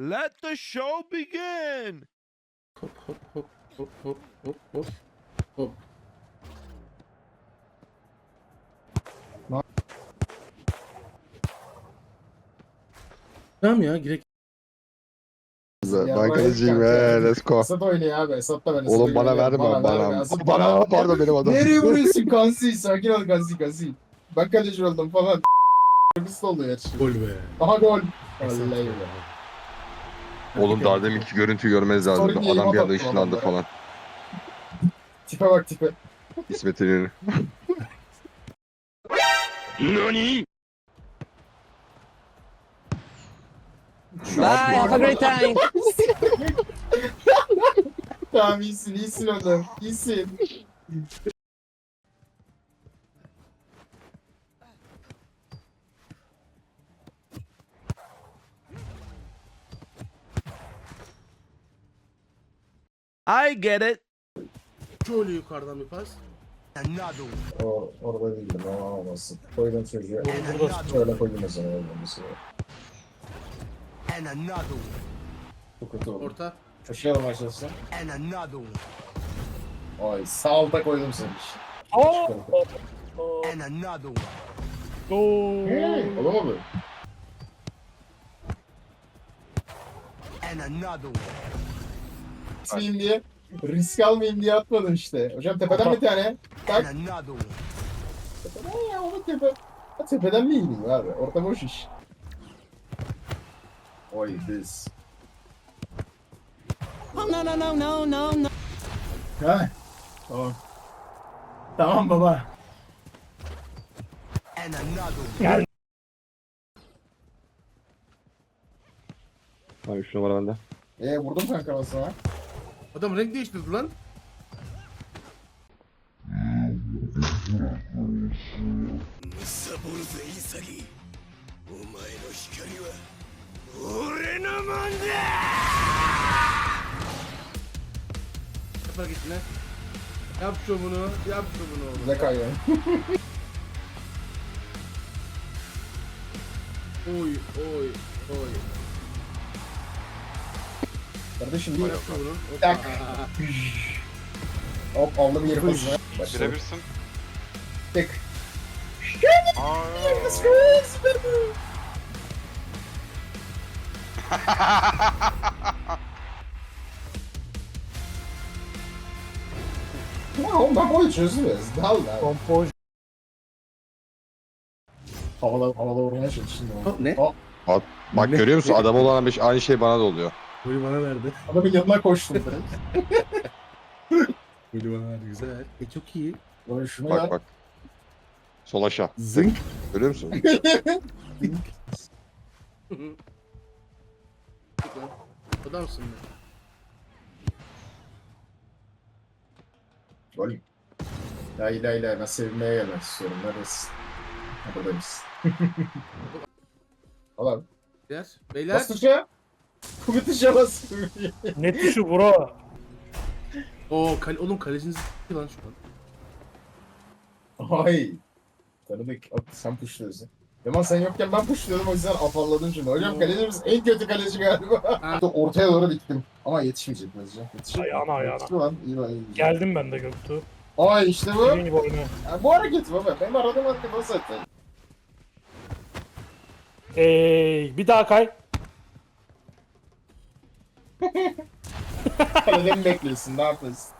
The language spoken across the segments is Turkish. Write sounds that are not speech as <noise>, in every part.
Let the show begin. Hop hop hop hop hop hop hop hop. Tamam ya girek. Ben kaleciyim he let's go. Esat oynuyor abi. Esat da ben Oğlum bana verme güveniyorum. bana. Esat Bana pardon benim adam. Nereye vuruyorsun Kansi? Sakin ol Kansi Kansi. Ben kaleci oldum falan. Kırmızı oluyor her şey. Gol be. Aha gol. Vallahi ya. Oğlum daha deminki görüntü görmeniz lazım. Sorry, Adam bir anda ışınlandı falan. Tipe bak tipe. İsmet İnönü. Bye. Have a great <laughs> time. Tamam iyisin iyisin oğlum. İyisin. I get it. Şöyle yukarıdan bir pas. O, orada değildim ama olmasın. Koydum çocuğu. Şöyle koydum o zaman oğlum bir süre. Bu kötü oldu. Orta. Köşeye başlasın. Ay sağ alta koydum seni. Oh. Hey, olur mu bu? Atmayayım diye. Risk almayayım diye atmadım işte. Hocam tepeden bir tane. Tak. Tepeden ya o tepe. Ha, tepeden mi iniyor abi? Orta boş iş. Oy. Oh, no, no, no, no, no, no. Ha? Tamam. Tamam baba. Abi 3 numara bende. Ee vurdum kanka ben sana. Adam renk değiştirdi lan. Yapar git lan. Yap şovunu, yap şovunu oğlum. Bize kayıyor. Oy, oy, oy. Kardeşim bir. Tak. Hop aldım yeri. Başladım. Birebirsin. Oğlum ben boyu çözülüyoruz. Dal lan. Kompoj. Havada, havada vurmaya çalıştım. Hop, ne? Bak görüyor musun adam olan bir aynı şey bana da oluyor. Golü bana verdi. adamın yanına koştum direkt. Golü <laughs> bana verdi, güzel. E çok iyi. Böyle şunu Bak yap. bak. Sol aşağı. Zınk. Görüyor musun? <laughs> Adamsın be. Gol. La ilahe illa ben sevinmeye gelmek istiyorum. Neredesin? Buradayız. Al Beyler, beyler. Bas tuşa. Bu tuşa bas. Ne tuşu bro? Oo, kale, oğlum kaleciniz s**ti lan şu an. Ay. Tanıdık. Sen puşluyorsun. Yaman sen yokken ben puşluyordum o yüzden afalladım şimdi. Hocam kalecimiz en kötü kaleci galiba. Ha. Ortaya doğru diktim. Ama yetişmeyecek hocam. Yetişecek. Ayağına, ayağına. Yetişti lan. İyi lan iyi. Geldim ben de Göktuğ. Ay işte bu. Dediğin gibi oyna. Ya bu hareket baba. Benim aradığım hareket o zaten. Ey, bir daha kay. Kalede mi bekliyorsun? Ne yapıyorsun?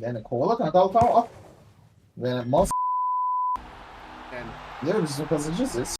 Yani kovala kanka al tamam al. Yani mal Yani. Ne biz kazanacağız ya.